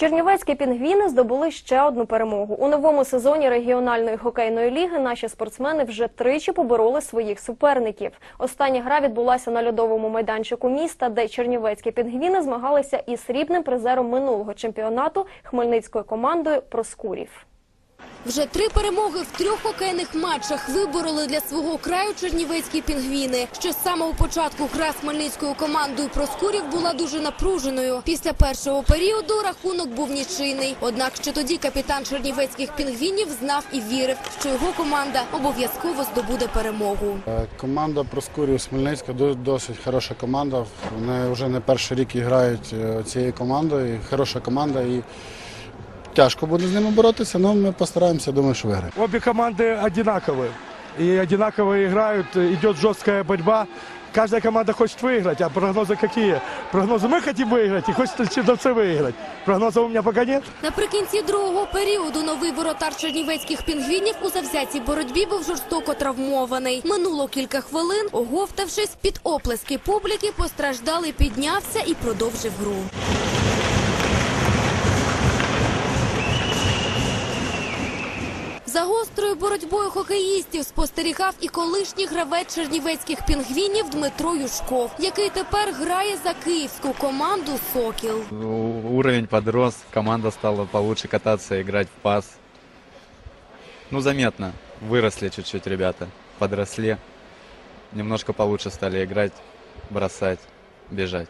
Чернівецькі пінгвіни здобули ще одну перемогу. У новому сезоні регіональної хокейної ліги наші спортсмени вже тричі побороли своїх суперників. Остання гра відбулася на льодовому майданчику міста, де чернівецькі пінгвіни змагалися із срібним призером минулого чемпіонату хмельницькою командою Проскурів. Вже три перемоги в трьох хокейних матчах вибороли для свого краю чернівецькі пінгвіни. Ще з самого початку гра з хмельницькою командою Проскурів була дуже напруженою. Після першого періоду рахунок був нічийний. Однак ще тоді капітан чернівецьких пінгвінів знав і вірив, що його команда обов'язково здобуде перемогу. Е, Команда Проскурів Смельницька до- досить хороша команда. Вони вже не перший рік грають е, цією командою. Хороша команда і тяжко буде з ними боротися, але ми постараємося, думаю, що виграємо. Обе команды одинаковые. И одинаково играют, идет жесткая борьба. Каждая команда хочет выиграть, а прогнозы какие? Прогнозы мы хотим выиграть и хочет Черновцы выиграть. Прогнозов у меня пока нет. Наприкінці другого періоду новий воротар чернівецьких пінгвінів у завзятій боротьбі був жорстоко травмований. Минуло кілька хвилин, оговтавшись під оплески публіки, постраждалий піднявся і продовжив гру. За гострою боротьбою хокеїстів спостерігав і колишній гравець чернівецьких пінгвінів Дмитро Юшков, який тепер грає за київську команду Сокіл. Уровень подрос, команда стала получше кататься, играть в пас. Ну, заметно. Выросли чуть-чуть ребята, подросли. Немножко получше стали играть, бросать, бежать.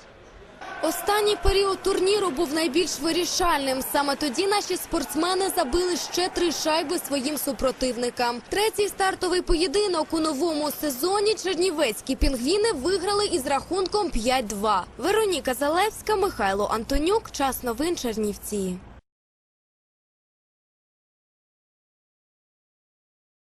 Останній період турніру був найбільш вирішальним. Саме тоді наші спортсмени забили ще три шайби своїм супротивникам. Третій стартовий поєдинок у новому сезоні чернівецькі пінгвіни виграли із рахунком 5-2. Вероніка Залевська, Михайло Антонюк. Час новин Чернівці.